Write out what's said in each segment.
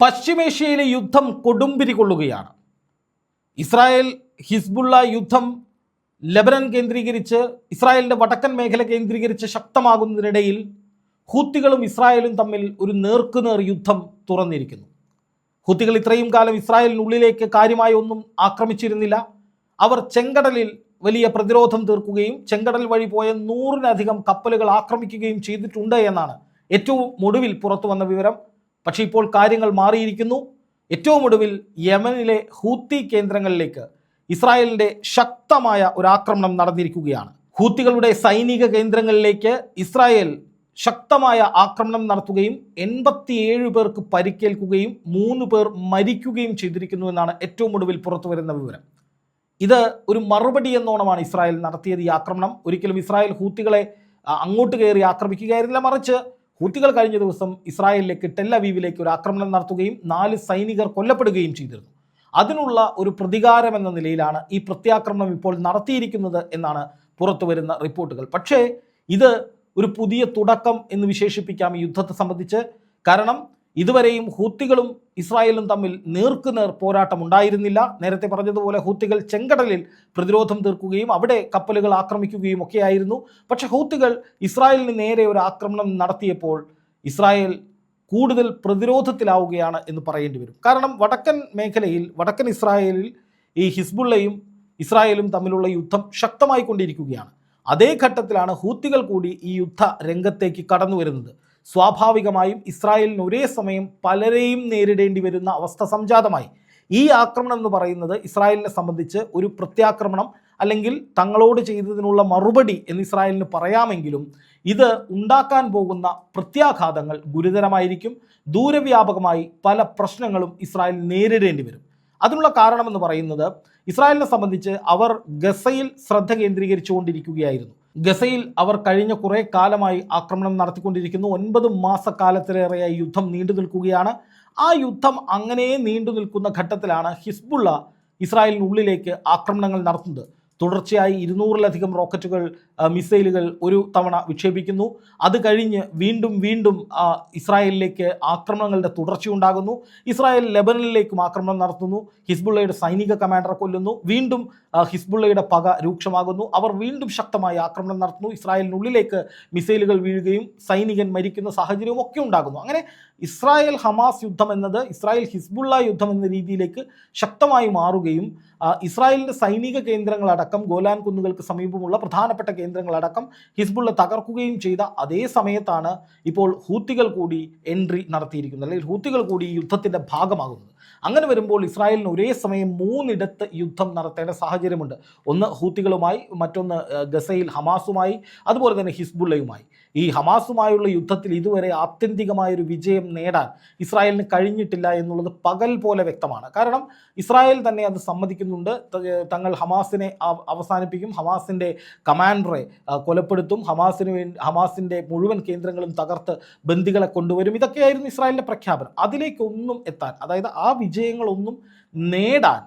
പശ്ചിമേഷ്യയിലെ യുദ്ധം കൊടുമ്പിരി കൊള്ളുകയാണ്. ഇസ്രായേൽ ഹിസ്ബുള്ള യുദ്ധം ലബനൻ കേന്ദ്രീകരിച്ച് ഇസ്രായേലിന്റെ വടക്കൻ മേഖല കേന്ദ്രീകരിച്ച് ശക്തമാകുന്നതിനിടയിൽ ഹൂത്തികളും ഇസ്രായേലും തമ്മിൽ ഒരു നേർക്കുനേർ യുദ്ധം തുറന്നിരിക്കുന്നു. ഹൂത്തികൾ ഇത്രയും കാലം ഇസ്രായേലിനുള്ളിലേക്ക് കാര്യമായി ഒന്നും ആക്രമിച്ചിരുന്നില്ല. അവർ ചെങ്കടലിൽ വലിയ പ്രതിരോധം തീർക്കുകയും ചെങ്കടൽ വഴി പോയ നൂറിനധികം കപ്പലുകൾ ആക്രമിക്കുകയും ചെയ്തിട്ടുണ്ട് എന്നാണ് ഏറ്റവും ഒടുവിൽ പുറത്തു വന്ന വിവരം. പക്ഷേ ഇപ്പോൾ കാര്യങ്ങൾ മാറിയിരിക്കുന്നു. ഏറ്റവും ഒടുവിൽ യമനിലെ ഹൂത്തി കേന്ദ്രങ്ങളിലേക്ക് ഇസ്രായേലിന്റെ ശക്തമായ ഒരു ആക്രമണം നടന്നിരിക്കുകയാണ്. ഹൂത്തികളുടെ സൈനിക കേന്ദ്രങ്ങളിലേക്ക് ഇസ്രായേൽ ശക്തമായ ആക്രമണം നടത്തുകയും എൺപത്തിയേഴ് പേർക്ക് പരിക്കേൽക്കുകയും മൂന്ന് പേർ മരിക്കുകയും ചെയ്തിരിക്കുന്നു എന്നാണ് ഏറ്റവും ഒടുവിൽ പുറത്തു വരുന്ന വിവരം. ഇത് ഒരു മറുപടി എന്നോണമാണ് ഇസ്രായേൽ നടത്തിയത് ഈ ആക്രമണം. ഒരിക്കലും ഇസ്രായേൽ ഹൂത്തികളെ അങ്ങോട്ട് കയറി ആക്രമിക്കുകയായിരുന്നില്ല. മറിച്ച് ഹൂത്തികൾ കഴിഞ്ഞ ദിവസം ഇസ്രായേലിലേക്ക് ടെല്ലവീവിലേക്ക് ഒരു ആക്രമണം നടത്തുകയും നാല് സൈനികർ കൊല്ലപ്പെടുകയും ചെയ്തിരുന്നു. അതിനുള്ള ഒരു പ്രതികാരം എന്ന നിലയിലാണ് ഈ പ്രത്യാക്രമണം ഇപ്പോൾ നടത്തിയിരിക്കുന്നത് എന്നാണ് പുറത്തു വരുന്ന റിപ്പോർട്ടുകൾ. പക്ഷേ ഇത് ഒരു പുതിയ തുടക്കം എന്ന് വിശേഷിപ്പിക്കാം ഈ യുദ്ധത്തെ സംബന്ധിച്ച്. കാരണം ഇതുവരെയും ഹൂത്തികളും ഇസ്രായേലും തമ്മിൽ നേർക്കുനേർ പോരാട്ടം ഉണ്ടായിരുന്നില്ല നേരത്തെ പറഞ്ഞതുപോലെ ഹൂത്തികൾ ചെങ്കടലിൽ പ്രതിരോധം തീർക്കുകയും അവിടെ കപ്പലുകൾ ആക്രമിക്കുകയും ഒക്കെയായിരുന്നു. പക്ഷേ ഹൂത്തികൾ ഇസ്രായേലിന് നേരെ ഒരു ആക്രമണം നടത്തിയപ്പോൾ ഇസ്രായേൽ കൂടുതൽ പ്രതിരോധത്തിലാവുകയാണ് എന്ന് പറയേണ്ടി വരും. കാരണം വടക്കൻ മേഖലയിൽ വടക്കൻ ഇസ്രായേലിൽ ഈ ഹിസ്ബുള്ളയും ഇസ്രായേലും തമ്മിലുള്ള യുദ്ധം ശക്തമായി കൊണ്ടിരിക്കുകയാണ് അതേ ഘട്ടത്തിലാണ് ഹൂത്തികൾ കൂടി ഈ യുദ്ധ രംഗത്തേക്ക് കടന്നു വരുന്നത് സ്വാഭാവികമായും ഇസ്രായേലിന് ഒരേ സമയം പലരെയും നേരിടേണ്ടി വരുന്ന അവസ്ഥ സംജാതമായി. ഈ ആക്രമണം എന്ന് പറയുന്നത് ഇസ്രായേലിനെ സംബന്ധിച്ച് ഒരു പ്രത്യാക്രമണം അല്ലെങ്കിൽ തങ്ങളോട് ചെയ്തതിനുള്ള മറുപടി എന്ന് ഇസ്രായേലിന് പറയാമെങ്കിലും ഇത് ഉണ്ടാക്കാൻ പോകുന്ന പ്രത്യാഘാതങ്ങൾ ഗുരുതരമായിരിക്കും. ദൂരവ്യാപകമായി പല പ്രശ്നങ്ങളും ഇസ്രായേൽ നേരിടേണ്ടി വരും. അതിനുള്ള കാരണമെന്ന് പറയുന്നത് ഇസ്രായേലിനെ സംബന്ധിച്ച് അവർ ഗസയിൽ ശ്രദ്ധ കേന്ദ്രീകരിച്ചുകൊണ്ടിരിക്കുകയായിരുന്നു. ഗസയിൽ അവർ കഴിഞ്ഞ കുറേ കാലമായി ആക്രമണം നടത്തിക്കൊണ്ടിരിക്കുന്നു. ഒൻപത് മാസക്കാലത്തിലേറെയായി യുദ്ധം നീണ്ടു നിൽക്കുകയാണ്. ആ യുദ്ധം അങ്ങനെ നീണ്ടു നിൽക്കുന്ന ഘട്ടത്തിലാണ് ഹിസ്ബുള്ള ഇസ്രായേലിനുള്ളിലേക്ക് ആക്രമണങ്ങൾ നടത്തുന്നത്. തുടർച്ചയായി ഇരുന്നൂറിലധികം റോക്കറ്റുകൾ മിസൈലുകൾ ഒരു തവണ വിക്ഷേപിക്കുന്നു. അത് കഴിഞ്ഞ് വീണ്ടും വീണ്ടും ഇസ്രായേലിലേക്ക് ആക്രമണങ്ങളുടെ തുടർച്ചയുണ്ടാകുന്നു ഇസ്രായേൽ ലെബനനിലേക്കും ആക്രമണം നടത്തുന്നു. ഹിസ്ബുള്ളയുടെ സൈനിക കമാൻഡറെ കൊല്ലുന്നു. വീണ്ടും ഹിസ്ബുള്ളയുടെ പക രൂക്ഷമാകുന്നു. അവർ വീണ്ടും ശക്തമായി ആക്രമണം നടത്തുന്നു. ഇസ്രായേലിനുള്ളിലേക്ക് മിസൈലുകൾ വീഴുകയും സൈനികൻ മരിക്കുന്ന സാഹചര്യവും ഒക്കെ ഉണ്ടാകുന്നു. അങ്ങനെ ഇസ്രായേൽ ഹമാസ് യുദ്ധം എന്നത് ഇസ്രായേൽ ഹിസ്ബുള്ള യുദ്ധം എന്ന രീതിയിലേക്ക് ശക്തമായി മാറുകയും ഇസ്രായേലിന്റെ സൈനിക കേന്ദ്രങ്ങളടക്കം ഗോലാൻ കുന്നുകൾക്ക് സമീപമുള്ള പ്രധാനപ്പെട്ട കേന്ദ്രങ്ങളടക്കം ഹിസ്ബുള്ള തകർക്കുകയും ചെയ്ത അതേ സമയത്താണ് ഇപ്പോൾ ഹൂത്തികൾ കൂടി എൻട്രി നടത്തിയിരിക്കുന്നത് അല്ലെങ്കിൽ ഹൂത്തികൾ കൂടി യുദ്ധത്തിന്റെ ഭാഗമാകുന്നത്. അങ്ങനെ വരുമ്പോൾ ഇസ്രായേലിന് ഒരേ സമയം മൂന്നിടത്ത് യുദ്ധം നടത്തേണ്ട സാഹചര്യമുണ്ട്. ഒന്ന് ഹൂത്തികളുമായി മറ്റൊന്ന് ഗസയിൽ ഹമാസുമായി അതുപോലെ തന്നെ ഹിസ്ബുള്ളയുമായി. ഈ ഹമാസുമായുള്ള യുദ്ധത്തിൽ ഇതുവരെ ആത്യന്തികമായ ഒരു വിജയം നേടാൻ ഇസ്രായേലിന് കഴിഞ്ഞിട്ടില്ല എന്നുള്ളത് പകൽ പോലെ വ്യക്തമാണ്. കാരണം ഇസ്രായേൽ തന്നെ അത് സമ്മതിക്കുന്നുണ്ട്. തങ്ങൾ ഹമാസിനെ അവസാനിപ്പിക്കും. ഹമാസിന്റെ കമാൻഡറെ കൊലപ്പെടുത്തും. ഹമാസിന് വേണ്ടി ഹമാസിന്റെ മുഴുവൻ കേന്ദ്രങ്ങളും തകർത്ത് ബന്ദികളെ കൊണ്ടുവരും. ഇതൊക്കെയായിരുന്നു ഇസ്രായേലിന്റെ പ്രഖ്യാപനം. അതിലേക്കൊന്നും എത്താൻ അതായത് ആ വിജയങ്ങളൊന്നും നേടാൻ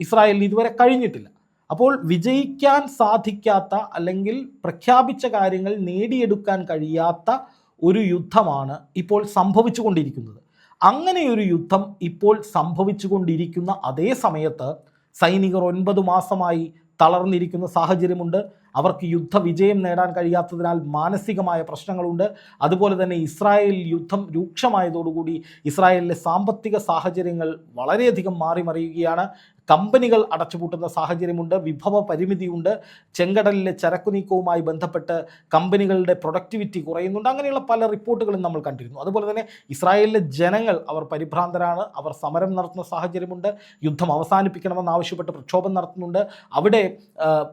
ഇസ്രായേലിന് ഇതുവരെ കഴിഞ്ഞിട്ടില്ല. അപ്പോൾ വിജയിക്കാൻ സാധിക്കാത്ത അല്ലെങ്കിൽ പ്രഖ്യാപിച്ച കാര്യങ്ങൾ നേടിയെടുക്കാൻ കഴിയാത്ത ഒരു യുദ്ധമാണ് ഇപ്പോൾ സംഭവിച്ചുകൊണ്ടിരിക്കുന്നത്. അങ്ങനെ ഒരു യുദ്ധം ഇപ്പോൾ സംഭവിച്ചുകൊണ്ടിരിക്കുന്ന അതേ സമയത്ത് സൈനികർ ഒൻപത് മാസമായി തളർന്നിരിക്കുന്ന സാഹചര്യമുണ്ട്. അവർക്ക് യുദ്ധവിജയം നേടാൻ കഴിയാത്തതിനാൽ മാനസികമായ പ്രശ്നങ്ങളുണ്ട്. അതുപോലെ തന്നെ ഇസ്രായേൽ യുദ്ധം രൂക്ഷമായതോടുകൂടി ഇസ്രായേലിലെ സാമ്പത്തിക സാഹചര്യങ്ങൾ വളരെയധികം മാറി മറിയുകയാണ് കമ്പനികൾ അടച്ചുപൂട്ടുന്ന സാഹചര്യമുണ്ട്. വിഭവ പരിമിതിയുണ്ട്. ചെങ്കടലിലെ ചരക്കു നീക്കവുമായി ബന്ധപ്പെട്ട് കമ്പനികളുടെ പ്രൊഡക്ടിവിറ്റി കുറയുന്നുണ്ട്. അങ്ങനെയുള്ള പല റിപ്പോർട്ടുകളും നമ്മൾ കണ്ടിരുന്നു. അതുപോലെ തന്നെ ഇസ്രായേലിലെ ജനങ്ങൾ അവർ പരിഭ്രാന്തരാണ്. അവർ സമരം നടത്തുന്ന സാഹചര്യമുണ്ട്. യുദ്ധം അവസാനിപ്പിക്കണമെന്ന് ആവശ്യപ്പെട്ട് പ്രക്ഷോഭം നടത്തുന്നുണ്ട്. അവിടെ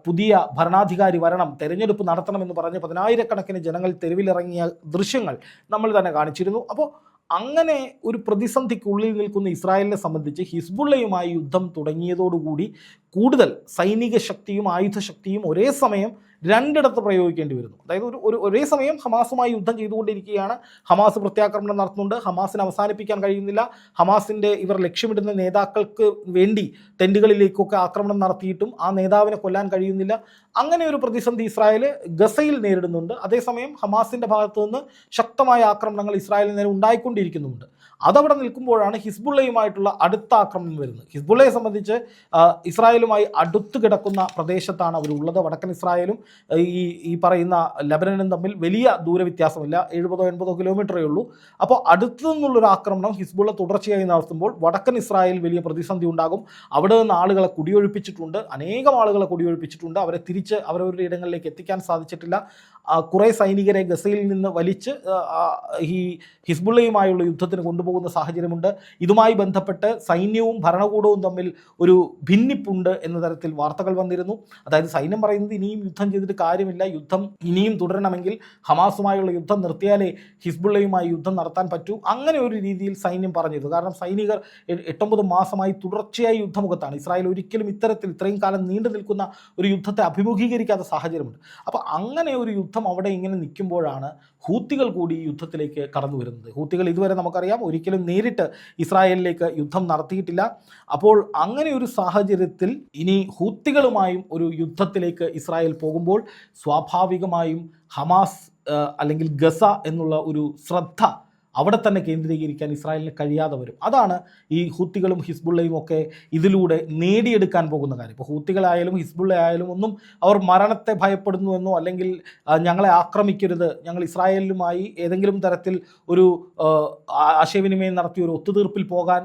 പുതിയ ഭരണാധികാരി വരണം തെരഞ്ഞെടുപ്പ് നടത്തണമെന്ന് പറഞ്ഞ് പതിനായിരക്കണക്കിന് ജനങ്ങൾ തെരുവിലിറങ്ങിയ ദൃശ്യങ്ങൾ നമ്മൾ തന്നെ കാണിച്ചിരുന്നു. അപ്പോൾ അങ്ങനെ ഒരു പ്രതിസന്ധിക്കുള്ളിൽ നിൽക്കുന്ന ഇസ്രായേലിനെ സംബന്ധിച്ച് ഹിസ്ബുള്ളയുമായി യുദ്ധം തുടങ്ങിയതോടുകൂടി കൂടുതൽ സൈനിക ശക്തിയും ആയുധ ശക്തിയും ഒരേ സമയം രണ്ടിടത്ത് പ്രയോഗിക്കേണ്ടി വരുന്നു. അതായത് ഒരു ഒരു ഒരേ സമയം ഹമാസുമായി യുദ്ധം ചെയ്തുകൊണ്ടിരിക്കുകയാണ്. ഹമാസ് പ്രത്യാക്രമണം നടത്തുന്നുണ്ട്. ഹമാസിനെ അവസാനിപ്പിക്കാൻ കഴിയുന്നില്ല. ഹമാസിന്റെ ഇവർ ലക്ഷ്യമിടുന്ന നേതാക്കൾക്ക് വേണ്ടി ടെന്റുകളിലേക്കൊക്കെ ആക്രമണം നടത്തിയിട്ടും ആ നേതാവിനെ കൊല്ലാൻ കഴിയുന്നില്ല. അങ്ങനെ ഒരു പ്രതിസന്ധി ഇസ്രായേൽ ഗസയിൽ നേരിടുന്നുണ്ട്. അതേസമയം ഹമാസിന്റെ ഭാഗത്തു നിന്ന് ശക്തമായ ആക്രമണങ്ങൾ ഇസ്രായേലിന് നേരെ ഉണ്ടായിക്കൊണ്ടിരിക്കുന്നുമുണ്ട്. അതവിടെ നിൽക്കുമ്പോഴാണ് ഹിസ്ബുള്ളയുമായിട്ടുള്ള അടുത്ത ആക്രമണം വരുന്നത്. ഹിസ്ബുള്ളയെ സംബന്ധിച്ച് ഇസ്രായേലുമായി അടുത്ത് കിടക്കുന്ന പ്രദേശത്താണ് അവരുള്ളത് വടക്കൻ ഇസ്രായേലും ഈ ഈ പറയുന്ന ലബനനും തമ്മിൽ വലിയ ദൂരവ്യത്യാസമില്ല. എഴുപതോ എൺപതോ കിലോമീറ്ററേ ഉള്ളൂ. അപ്പോൾ അടുത്തു നിന്നുള്ളൊരു ആക്രമണം ഹിസ്ബുള്ള തുടർച്ചയായി നടത്തുമ്പോൾ വടക്കൻ ഇസ്രായേൽ വലിയ പ്രതിസന്ധി ഉണ്ടാകും. അവിടെ നിന്ന് ആളുകളെ കുടിയൊഴിപ്പിച്ചിട്ടുണ്ട്. അനേകം ആളുകളെ കുടിയൊഴിപ്പിച്ചിട്ടുണ്ട്. അവരെ തിരിച്ച് അവരവരുടെ ഇടങ്ങളിലേക്ക് എത്തിക്കാൻ സാധിച്ചിട്ടില്ല. കുറേ സൈനികരെ ഗസയിൽ നിന്ന് വലിച്ച് ഈ ഹിസ്ബുള്ളയുമായുള്ള യുദ്ധത്തിന് കൊണ്ടുപോകുന്ന സാഹചര്യമുണ്ട്. ഇതുമായി ബന്ധപ്പെട്ട് സൈന്യവും ഭരണകൂടവും തമ്മിൽ ഒരു ഭിന്നിപ്പുണ്ട് എന്ന തരത്തിൽ വാർത്തകൾ വന്നിരുന്നു. അതായത് സൈന്യം പറയുന്നത് ഇനിയും യുദ്ധം ചെയ്തിട്ട് കാര്യമില്ല. യുദ്ധം ഇനിയും തുടരണമെങ്കിൽ ഹമാസുമായുള്ള യുദ്ധം നിർത്തിയാലേ ഹിസ്ബുള്ളയുമായി യുദ്ധം നടത്താൻ പറ്റൂ. അങ്ങനെ ഒരു രീതിയിൽ സൈന്യം പറഞ്ഞിരുന്നു. കാരണം സൈനികർ എട്ടൊമ്പത് മാസമായി തുടർച്ചയായി യുദ്ധമുഖത്താണ്. ഇസ്രായേൽ ഒരിക്കലും ഇത്തരത്തിൽ ഇത്രയും കാലം നീണ്ടു നിൽക്കുന്ന ഒരു യുദ്ധത്തെ അഭിമുഖീകരിക്കാത്ത സാഹചര്യമുണ്ട്. അപ്പോൾ അങ്ങനെ ഒരു യുദ്ധം അവിടെ ഇങ്ങനെ നിൽക്കുമ്പോഴാണ് ഹൂത്തികൾ കൂടി ഈ യുദ്ധത്തിലേക്ക് കടന്നു വരുന്നത്. ഹൂത്തികൾ ഇതുവരെ നമുക്കറിയാം ഒരിക്കലും നേരിട്ട് ഇസ്രായേലിലേക്ക് യുദ്ധം നടത്തിയിട്ടില്ല. അപ്പോൾ അങ്ങനെ ഒരു സാഹചര്യത്തിൽ ഇനി ഹൂത്തികളുമായും ഒരു യുദ്ധത്തിലേക്ക് ഇസ്രായേൽ പോകുമ്പോൾ സ്വാഭാവികമായും ഹമാസ് അല്ലെങ്കിൽ ഗസ എന്നുള്ള ഒരു ശ്രദ്ധ അവിടെ തന്നെ കേന്ദ്രീകരിക്കാൻ ഇസ്രായേലിന് കഴിയാതെ വരും. അതാണ് ഈ ഹൂത്തികളും ഹിസ്ബുള്ളയും ഒക്കെ ഇതിലൂടെ നേടിയെടുക്കാൻ പോകുന്ന കാര്യം. ഇപ്പോൾ ഹൂത്തികളായാലും ഹിസ്ബുള്ള ആയാലും ഒന്നും അവർ മരണത്തെ ഭയപ്പെടുന്നുവെന്നോ അല്ലെങ്കിൽ ഞങ്ങളെ ആക്രമിക്കരുത് ഞങ്ങൾ ഇസ്രായേലുമായി ഏതെങ്കിലും തരത്തിൽ ഒരു ആശയവിനിമയം നടത്തി ഒരു ഒത്തുതീർപ്പിൽ പോകാൻ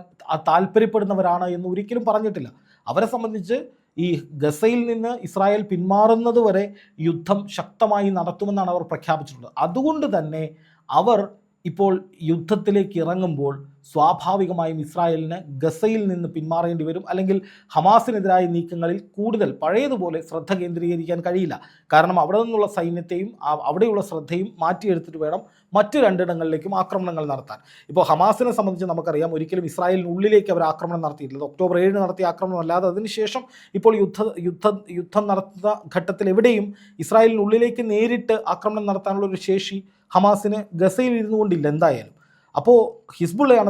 താല്പര്യപ്പെടുന്നവരാണ് എന്ന് ഒരിക്കലും പറഞ്ഞിട്ടില്ല. അവരെ സംബന്ധിച്ച് ഈ ഗസയിൽ നിന്ന് ഇസ്രായേൽ പിന്മാറുന്നത് വരെ യുദ്ധം ശക്തമായി നടത്തുമെന്നാണ് അവർ പ്രഖ്യാപിച്ചിട്ടുള്ളത്. അതുകൊണ്ട് തന്നെ അവർ ഇപ്പോൾ യുദ്ധത്തിലേക്ക് ഇറങ്ങുമ്പോൾ സ്വാഭാവികമായും ഇസ്രായേലിന് ഗസയിൽ നിന്ന് പിന്മാറേണ്ടി വരും അല്ലെങ്കിൽ ഹമാസിനെതിരായ നീക്കങ്ങളിൽ കൂടുതൽ പഴയതുപോലെ ശ്രദ്ധ കേന്ദ്രീകരിക്കാൻ കഴിയില്ല. കാരണം അവിടെ നിന്നുള്ള സൈന്യത്തെയും അവിടെയുള്ള ശ്രദ്ധയും മാറ്റിയെടുത്തിട്ട് വേണം മറ്റു രണ്ടിടങ്ങളിലേക്കും ആക്രമണങ്ങൾ നടത്താൻ. ഇപ്പോൾ ഹമാസിനെ സംബന്ധിച്ച് നമുക്കറിയാം ഒരിക്കലും ഇസ്രായേലിനുള്ളിലേക്ക് അവർ ആക്രമണം നടത്തിയിട്ടില്ല. ഒക്ടോബർ ഏഴിന് നടത്തിയ ആക്രമണം അല്ലാതെ അതിനുശേഷം ഇപ്പോൾ യുദ്ധ യുദ്ധ യുദ്ധം നടത്തുന്ന ഘട്ടത്തിൽ എവിടെയും ഇസ്രായേലിനുള്ളിലേക്ക് നേരിട്ട് ആക്രമണം നടത്താനുള്ള ഒരു ശേഷി ഹമാസിന് ഗസയിൽ ഇരുന്നുകൊണ്ടില്ല എന്തായാലും. അപ്പോൾ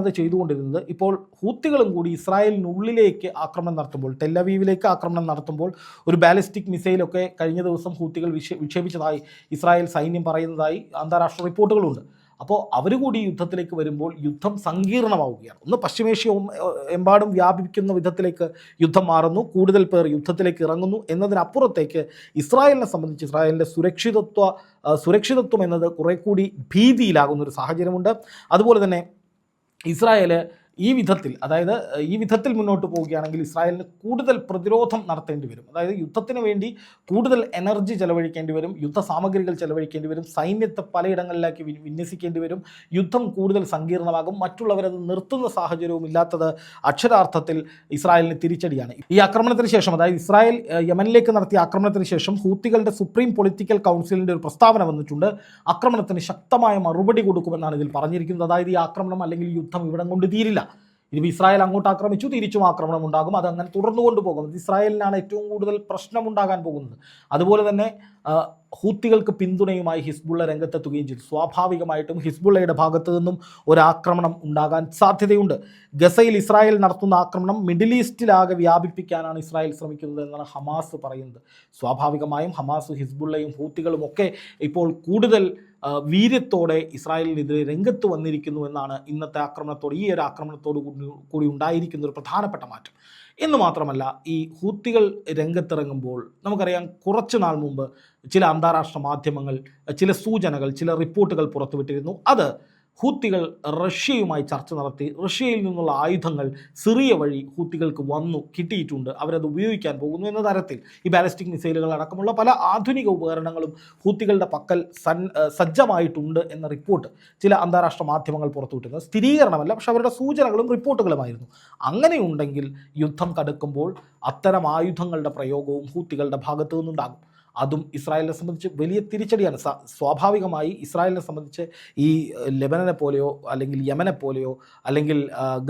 അത് ചെയ്തുകൊണ്ടിരുന്നത്. ഇപ്പോൾ ഹൂത്തികളും കൂടി ഇസ്രായേലിനുള്ളിലേക്ക് ആക്രമണം നടത്തുമ്പോൾ ടെല്ലവീവിലേക്ക് ആക്രമണം നടത്തുമ്പോൾ ഒരു ബാലിസ്റ്റിക് മിസൈലൊക്കെ കഴിഞ്ഞ ദിവസം ഹൂത്തികൾ വിക്ഷേപിച്ചതായി ഇസ്രായേൽ സൈന്യം പറയുന്നതായി അന്താരാഷ്ട്ര റിപ്പോർട്ടുകളുണ്ട്. അപ്പോൾ അവർ കൂടി യുദ്ധത്തിലേക്ക് വരുമ്പോൾ യുദ്ധം സങ്കീർണമാവുകയാണ്. ഒന്ന് പശ്ചിമേഷ്യ എമ്പാടും വ്യാപിക്കുന്ന വിധത്തിലേക്ക് യുദ്ധം മാറുന്നു കൂടുതൽ പേർ യുദ്ധത്തിലേക്ക് ഇറങ്ങുന്നു. എന്നതിനപ്പുറത്തേക്ക് ഇസ്രായേലിനെ സംബന്ധിച്ച് ഇസ്രായേലിന്റെ സുരക്ഷിതത്വ സുരക്ഷിതത്വം എന്നത് കുറെ കൂടി ഭീതിയിലാകുന്ന ഒരു സാഹചര്യമുണ്ട്. അതുപോലെ തന്നെ ഇസ്രായേൽ ഈ വിധത്തിൽ അതായത് ഈ വിധത്തിൽ മുന്നോട്ട് പോവുകയാണെങ്കിൽ ഇസ്രായേലിന് കൂടുതൽ പ്രതിരോധം നടത്തേണ്ടി വരും. അതായത് യുദ്ധത്തിന് വേണ്ടി കൂടുതൽ എനർജി ചെലവഴിക്കേണ്ടി വരും യുദ്ധ സാമഗ്രികൾ ചെലവഴിക്കേണ്ടി വരും സൈന്യത്തെ പലയിടങ്ങളിലേക്ക് വിന്യസിക്കേണ്ടി വരും യുദ്ധം കൂടുതൽ സങ്കീർണമാകും മറ്റുള്ളവരത് നിർത്തുന്ന സാഹചര്യവും ഇല്ലാത്തത് അക്ഷരാർത്ഥത്തിൽ ഇസ്രായേലിന് തിരിച്ചടിയാണ്. ഈ ആക്രമണത്തിന് ശേഷം അതായത് ഇസ്രായേൽ യമനിലേക്ക് നടത്തിയ ആക്രമണത്തിന് ശേഷം ഹൂത്തികളുടെ സുപ്രീം പൊളിറ്റിക്കൽ കൗൺസിലിന്റെ ഒരു പ്രസ്താവന വന്നിട്ടുണ്ട്. ആക്രമണത്തിന് ശക്തമായ മറുപടി കൊടുക്കുമെന്നാണ് ഇതിൽ പറഞ്ഞിരിക്കുന്നത്. അതായത് ഈ ആക്രമണം അല്ലെങ്കിൽ യുദ്ധം ഇവിടം കൊണ്ട് തീരില്ല. ഇത് ഇസ്രായേൽ അങ്ങോട്ട് ആക്രമിച്ചു തിരിച്ചും ആക്രമണം ഉണ്ടാകും. അത് അങ്ങനെ തുടർന്നു കൊണ്ടുപോകും ഇസ്രായേലിനാണ് ഏറ്റവും കൂടുതൽ പ്രശ്നമുണ്ടാകാൻ പോകുന്നത്. അതുപോലെ തന്നെ ഹൂത്തികൾക്ക് പിന്തുണയുമായി ഹിസ്ബുള്ള രംഗത്തെത്തുകയും ചെയ്തു. സ്വാഭാവികമായിട്ടും ഹിസ്ബുള്ളയുടെ ഭാഗത്തു നിന്നും ഒരാക്രമണം ഉണ്ടാകാൻ സാധ്യതയുണ്ട്. ഗസയിൽ ഇസ്രായേൽ നടത്തുന്ന ആക്രമണം മിഡിൽ ഈസ്റ്റിലാകെ വ്യാപിപ്പിക്കാനാണ് ഇസ്രായേൽ ശ്രമിക്കുന്നത് എന്നാണ് ഹമാസ് പറയുന്നത്. സ്വാഭാവികമായും ഹമാസ് ഹിസ്ബുള്ളയും ഹൂത്തികളും ഒക്കെ ഇപ്പോൾ കൂടുതൽ വീര്യത്തോടെ ഇസ്രായേലിനെതിരെ രംഗത്ത് വന്നിരിക്കുന്നു എന്നാണ് ഇന്നത്തെ ആക്രമണത്തോട് ഈ ഒരു ആക്രമണത്തോട് കൂടി ഉണ്ടായിരിക്കുന്ന ഒരു പ്രധാനപ്പെട്ട മാറ്റം. എന്ന് മാത്രമല്ല ഈ ഹൂത്തികൾ രംഗത്തിറങ്ങുമ്പോൾ നമുക്കറിയാം കുറച്ച് നാൾ മുമ്പ് ചില അന്താരാഷ്ട്ര മാധ്യമങ്ങൾ ചില സൂചനകൾ ചില റിപ്പോർട്ടുകൾ പുറത്തുവിട്ടിരുന്നു. അത് ഹൂത്തികൾ റഷ്യയുമായി ചർച്ച നടത്തി. റഷ്യയിൽ നിന്നുള്ള ആയുധങ്ങൾ സിറിയ വഴി ഹൂത്തികൾക്ക് വന്നു കിട്ടിയിട്ടുണ്ട്. അവരത് ഉപയോഗിക്കാൻ പോകുന്നു എന്ന തരത്തിൽ ഈ ബാലിസ്റ്റിക് മിസൈലുകൾ അടക്കമുള്ള പല ആധുനിക ഉപകരണങ്ങളും ഹൂത്തികളുടെ പക്കൽ സജ്ജമായിട്ടുണ്ട് എന്ന റിപ്പോർട്ട് ചില അന്താരാഷ്ട്ര മാധ്യമങ്ങൾ പുറത്തുവിട്ടിരുന്നത് സ്ഥിരീകരണമല്ല പക്ഷെ അവരുടെ സൂചനകളും റിപ്പോർട്ടുകളുമായിരുന്നു. അങ്ങനെയുണ്ടെങ്കിൽ യുദ്ധം കടുക്കുമ്പോൾ അത്തരം ആയുധങ്ങളുടെ പ്രയോഗവും ഹൂത്തികളുടെ ഭാഗത്തു നിന്നുണ്ടാകും. അതും ഇസ്രായേലിനെ സംബന്ധിച്ച് വലിയ തിരിച്ചടിയാണ്. സ്വാഭാവികമായി ഇസ്രായേലിനെ സംബന്ധിച്ച് ഈ ലെബനനെ പോലെയോ അല്ലെങ്കിൽ യമനെ പോലെയോ അല്ലെങ്കിൽ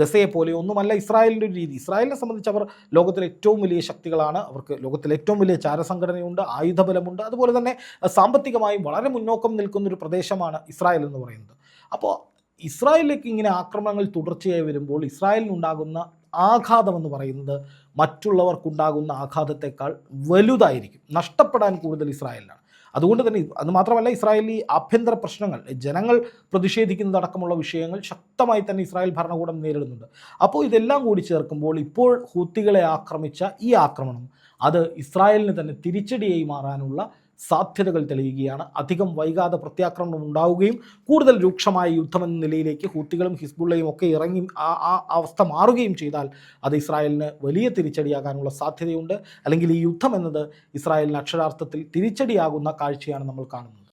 ഗസയെ പോലെയോ ഒന്നുമല്ല ഇസ്രായേലിന്റെ ഒരു രീതി. ഇസ്രായേലിനെ സംബന്ധിച്ച് അവർ ലോകത്തിലെ ഏറ്റവും വലിയ ശക്തികളാണ്. അവർക്ക് ലോകത്തിലെ ഏറ്റവും വലിയ ചാരസംഘടനയുണ്ട് ആയുധബലമുണ്ട്. അതുപോലെ തന്നെ സാമ്പത്തികമായും വളരെ മുന്നോക്കം നിൽക്കുന്നൊരു പ്രദേശമാണ് ഇസ്രായേൽ എന്ന് പറയുന്നത്. അപ്പോൾ ഇസ്രായേലിലേക്ക് ഇങ്ങനെ ആക്രമണങ്ങൾ തുടർച്ചയായി വരുമ്പോൾ ഇസ്രായേലിനുണ്ടാകുന്ന ആഘാതം എന്ന് പറയുന്നത് മറ്റുള്ളവർക്കുണ്ടാകുന്ന ആഘാതത്തെക്കാൾ വലുതായിരിക്കും. നഷ്ടപ്പെടാൻ കൂടുതൽ ഇസ്രായേലിനാണ്. അതുകൊണ്ട് തന്നെ അത് മാത്രമല്ല ഇസ്രായേലി ആഭ്യന്തര പ്രശ്നങ്ങൾ ജനങ്ങൾ പ്രതിഷേധിക്കുന്നതടക്കമുള്ള വിഷയങ്ങൾ ശക്തമായി തന്നെ ഇസ്രായേൽ ഭരണകൂടം നേരിടുന്നുണ്ട്. അപ്പോൾ ഇതെല്ലാം കൂടി ചേർക്കുമ്പോൾ ഇപ്പോൾ ഹൂത്തികളെ ആക്രമിച്ച ഈ ആക്രമണം അത് ഇസ്രായേലിന് തന്നെ തിരിച്ചടിയായി മാറാനുള്ള സാധ്യതകൾ തെളിയുകയാണ്. അധികം വൈകാതെ പ്രത്യാക്രമണം ഉണ്ടാവുകയും കൂടുതൽ രൂക്ഷമായ യുദ്ധമെന്ന നിലയിലേക്ക് ഹൂത്തികളും ഹിസ്ബുള്ളയും ഒക്കെ ഇറങ്ങി ആ ആ അവസ്ഥ മാറുകയും ചെയ്താൽ അത് ഇസ്രായേലിന് വലിയ തിരിച്ചടിയാകാനുള്ള സാധ്യതയുണ്ട്. അല്ലെങ്കിൽ ഈ യുദ്ധം എന്നത് ഇസ്രായേലിന് അക്ഷരാർത്ഥത്തിൽ തിരിച്ചടിയാകുന്ന കാഴ്ചയാണ് നമ്മൾ കാണുന്നത്.